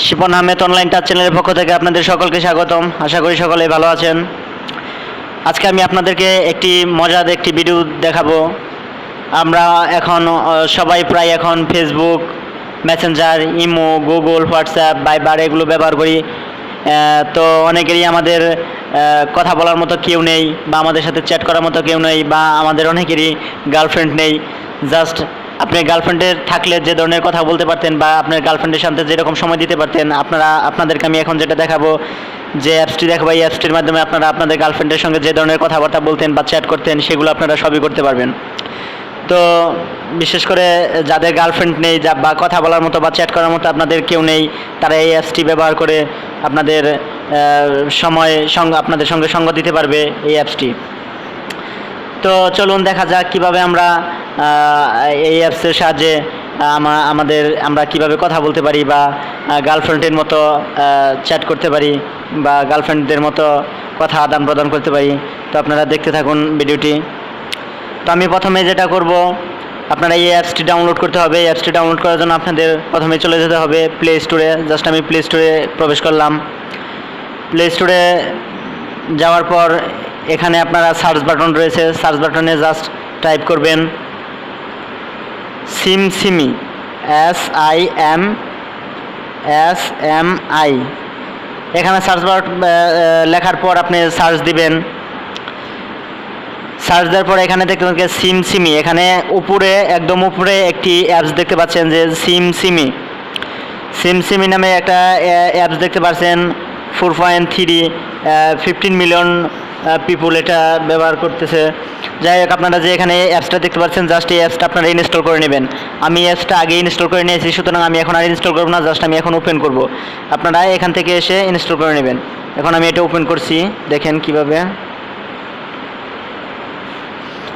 Shipon Ahmed online touch চ্যানেলের পক্ষ থেকে আপনাদের সকলকে স্বাগতম। আশা করি সকলেই ভালো আছেন। আজকে আমি আপনাদেরকে একটি মজার একটি ভিডিও দেখাবো। আমরা এখন সবাই প্রায় এখন Facebook Messenger imo Google WhatsApp Viber এগুলো ব্যবহার করি। তো অনেকেরই আমাদের কথা বলার মতো কেউ নেই বা আমাদের সাথে চ্যাট করার মতো কেউ নেই বা আমাদের অনেকেরই গার্লফ্রেন্ড নেই। জাস্ট আপনি গার্লফ্রেন্ডের থাকলে যে ধরনের কথা বলতে পারতেন বা আপনার গার্লফ্রেন্ডের সাথে যেরকম সময় দিতে পারতেন, আপনারা, আপনাদেরকে আমি এখন যেটা দেখাবো, যে অ্যাপসটি দেখাবো, এই অ্যাপসটির মাধ্যমে আপনারা আপনাদের গার্লফ্রেন্ডের সঙ্গে যে ধরনের কথাবার্তা বলতেন বা চ্যাট করতেন, সেগুলো আপনারা সবই করতে পারবেন। তো বিশেষ করে যাদের গার্লফ্রেন্ড নেই, যা বা কথা বলার মতো বা চ্যাট করার মতো আপনাদের কেউ নেই, তারা এই অ্যাপসটি ব্যবহার করে আপনাদের সময় সঙ্গ আপনাদের সঙ্গে সঙ্গ দিতে পারবে এই অ্যাপসটি তো চলুন দেখা যাক কীভাবে আমরা এই অ্যাপসের সাহায্যে আমাদের, আমরা কীভাবে কথা বলতে পারি বা গার্লফ্রেন্ডের মতো চ্যাট করতে পারি বা গার্লফ্রেন্ডদের মতো কথা আদান প্রদান করতে পারি। তো আপনারা দেখতে থাকুন ভিডিওটি। তো আমি প্রথমে যেটা করব, আপনারা এই অ্যাপসটি ডাউনলোড করতে হবে। এই অ্যাপসটি ডাউনলোড করার জন্য আপনাদের প্রথমে চলে যেতে হবে প্লে স্টোরে জাস্ট আমি প্লে স্টোরে প্রবেশ করলাম। প্লে স্টোরে যাওয়ার পর এখানে আপনারা সার্চ বাটন রয়েছে। সার্চ বাটনে জাস্ট টাইপ করবেন সিম Simi S I M S M I এখানে সার্চ বার লেখার পর আপনি সার্চ দিবেন। সার্চ দেওয়ার পর এখানে দেখতে পাচ্ছেন সিম সিমি এখানে উপরে, একদম উপরে একটি অ্যাপস দেখতে পাচ্ছেন যে সিম সিমি সিম সিমি নামে একটা অ্যাপস দেখতে পাচ্ছেন। Four point three fifteen million people এটা ব্যবহার করতেছে। যাই হোক, আপনারা যে এখানে অ্যাপসটা দেখতে পাচ্ছেন জাস্ট এই অ্যাপসটা আপনারা ইনস্টল করে নেবেন। আমি অ্যাপসটা আগে ইনস্টল করে নিয়েছি, সুতরাং আমি এখন আর ইনস্টল করব না জাস্ট আমি এখন ওপেন করব। আপনারা এখান থেকে এসে ইনস্টল করে নেবেন। এখন আমি এটা ওপেন করছি, দেখেন কীভাবে।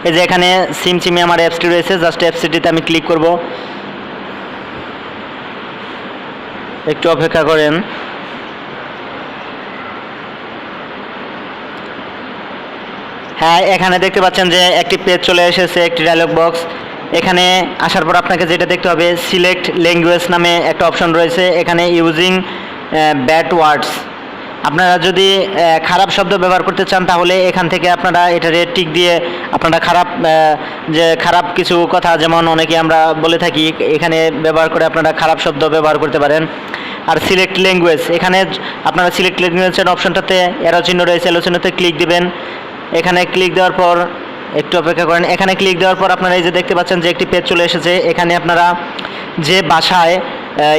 এই যে এখানে সিম সিমে আমার অ্যাপসটি রয়েছে জাস্ট অ্যাপসটিতে আমি ক্লিক করব। একটু অপেক্ষা করেন। এখানে দেখতে পাচ্ছেন যে একটি পেজ চলে এসেছে, একটি ডায়লগ বক্স এখানে আসার পর আপনাকে যেটা দেখতে হবে সিলেক্ট ল্যাঙ্গুয়েজ নামে একটা অপশন রয়েছে, এখানে ইউজিং ব্যাড ওয়ার্ডস আপনারা যদি খারাপ শব্দ ব্যবহার করতে চান, তাহলে এখান থেকে আপনারা এটারে টিক দিয়ে আপনারা খারাপ যে খারাপ কিছু কথা, যেমন অনেকে আমরা বলে থাকি, এখানে ব্যবহার করে আপনারা খারাপ শব্দ ব্যবহার করতে পারেন। আর সিলেক্ট ল্যাঙ্গুয়েজ এখানে আপনারা সিলেক্ট ল্যাঙ্গুয়েজের অপশনটাতে এরো চিহ্ন রয়েছে এরো চিহ্নতে ক্লিক দিবেন। এখানে ক্লিক দেওয়ার পর একটু অপেক্ষা করেন। এখানে ক্লিক দেওয়ার পর আপনারা এই যে দেখতে পাচ্ছেন যে একটি পেজ চলে এসেছে। এখানে আপনারা যে ভাষায়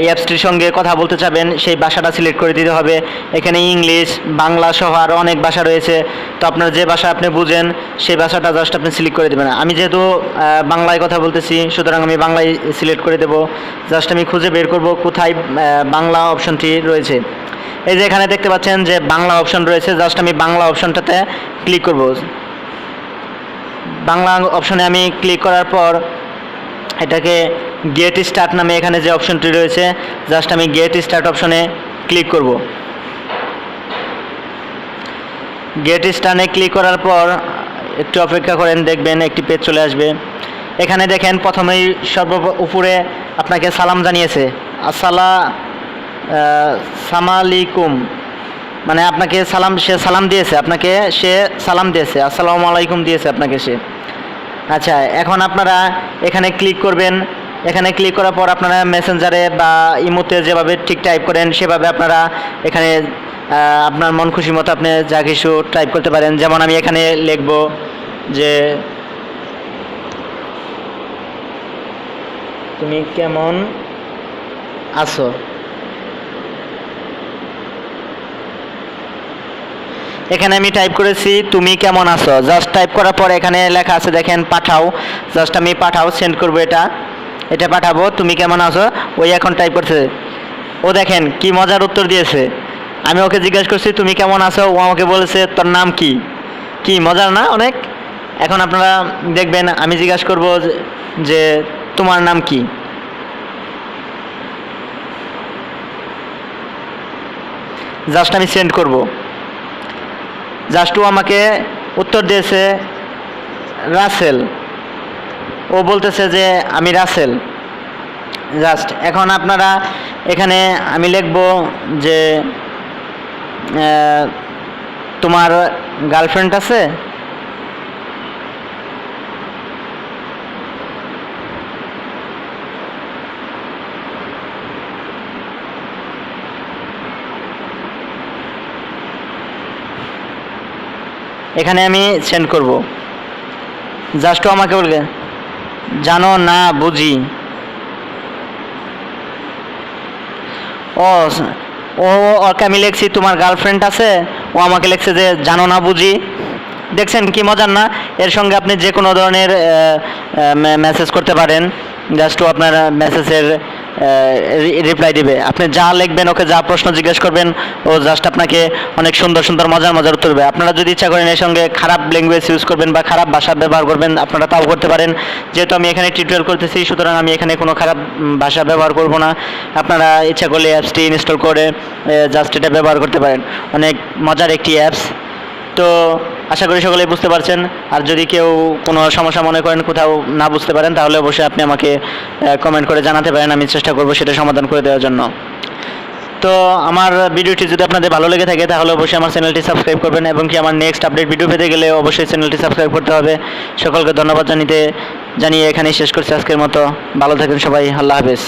অ্যাপসটির সঙ্গে কথা বলতে চাবেন, সেই ভাষাটা সিলেক্ট করে দিতে হবে। এখানে ইংলিশ, বাংলা সহ আরও অনেক ভাষা রয়েছে। তো আপনার যে ভাষা আপনি বুঝেন, সেই ভাষাটা জাস্ট আপনি সিলেক্ট করে দেবেন। আমি যেহেতু বাংলায় কথা বলতেছি, সুতরাং আমি বাংলায় সিলেক্ট করে দেবো। জাস্ট আমি খুঁজে বের করব কোথায় বাংলা অপশনটি রয়েছে। এই যে এখানে দেখতে পাচ্ছেন যে বাংলা অপশন রয়েছে জাস্ট আমি বাংলা অপশনটাতে ক্লিক করব। বাংলা অপশনে আমি ক্লিক করার পর এটাকে গেট স্টার্ট নামে এখানে যে অপশনটি রয়েছে জাস্ট আমি গেট স্টার্ট অপশনে ক্লিক করব। গেট স্টার্টে ক্লিক করার পর একটু অপেক্ষা করেন, দেখবেন একটি পেজ চলে আসবে। এখানে দেখেন প্রথমেই সর্ব উপরে আপনাকে সালাম জানিয়েছে। আসসালা সামালিকুম। মানে আপনাকে সালাম, সে সালাম দিয়েছে, আপনাকে সে সালাম দিয়েছে। আসসালামু আলাইকুম দিয়েছে আপনাকে সে। আচ্ছা এখন আপনারা এখানে ক্লিক করবেন। এখানে ক্লিক করার পর আপনারা মেসেঞ্জারে বা ইমোতে যেভাবে ঠিক টাইপ করেন, সেভাবে আপনারা এখানে আপনার মন খুশি মতো আপনি যা কিছু টাইপ করতে পারেন। যেমন আমি এখানে লিখব যে, তুমি কেমন আছো? এখানে আমি টাইপ করেছি, তুমি কেমন আছো? জাস্ট টাইপ করার পর এখানে লেখা আছে, দেখেন, পাঠাও। জাস্ট আমি পাঠাও সেন্ড করব এটা। এটা পাঠাবো, তুমি কেমন আছো? ওই এখন টাইপ করছে। ও দেখেন, কি মজার উত্তর দিয়েছে। আমি ওকে জিজ্ঞাসা করছি, তুমি কেমন আছো? ও আমাকে বলেছে, তোর নাম কি? কি, মজার না অনেক? এখন আপনারা দেখবেন, আমি জিজ্ঞাসা করব যে- তোমার নাম কি? জাস্ট আমি সেন্ড করব। জাস্ট আমাকে উত্তর দিয়েছে, রাসেল। ও বলতেছে যে, আমি রাসেল। জাস্ট এখন আপনারা এখানে আমি লিখব যে তোমার গার্লফ্রেন্ড আছে? এখানে আমি সেন্ড করব। জাস্ট আমাকে বলবে, জানো না বুঝি। ও ও, ওকে আমি লিখছি, তোমার গার্লফ্রেন্ড আছে? ও আমাকে লিখছে যে, জানো না বুঝি। দেখছেন কি মজার না? এর সঙ্গে আপনি যে কোনো ধরনের মেসেজ করতে পারেন। জাস্ট আপনার মেসেজের রিপ্লাই দিবে। আপনি যা লিখবেন, ওকে যা প্রশ্ন জিজ্ঞেস করবেন, ও জাস্ট আপনাকে অনেক সুন্দর সুন্দর, মজার মজার উত্তর দেবে। আপনারা যদি ইচ্ছা করেন এর সঙ্গে খারাপ ল্যাঙ্গুয়েজ ইউজ করবেন বা খারাপ ভাষা ব্যবহার করবেন, আপনারা তাও করতে পারেন। যেহেতু আমি এখানে টিউটোরিয়াল করতেছি, সুতরাং আমি এখানে কোনো খারাপ ভাষা ব্যবহার করব না। আপনারা ইচ্ছা করলে অ্যাপসটি ইনস্টল করে জাস্ট এটা ব্যবহার করতে পারেন। অনেক মজার একটি অ্যাপস তো আশা করি সকলেই বুঝতে পারছেন। আর যদি কেউ কোনো সমস্যা মনে করেন, কোথাও না বুঝতে পারেন, তাহলে অবশ্যই আপনি আমাকে কমেন্ট করে জানাতে পারেন। আমি চেষ্টা করব সেটা সমাধান করে দেওয়ার জন্য। তো আমার ভিডিওটি যদি আপনাদের ভালো লেগে থাকে, তাহলে অবশ্যই আমার চ্যানেলটি সাবস্ক্রাইব করবেন এবং কি আমার নেক্সট আপডেট ভিডিও পেতে গেলে অবশ্যই চ্যানেলটি সাবস্ক্রাইব করতে হবে। সকলকে ধন্যবাদ জানিতে, জানিয়ে এখানেই শেষ করছি আজকের মতো। ভালো থাকেন সবাই। আল্লাহ হাফেজ।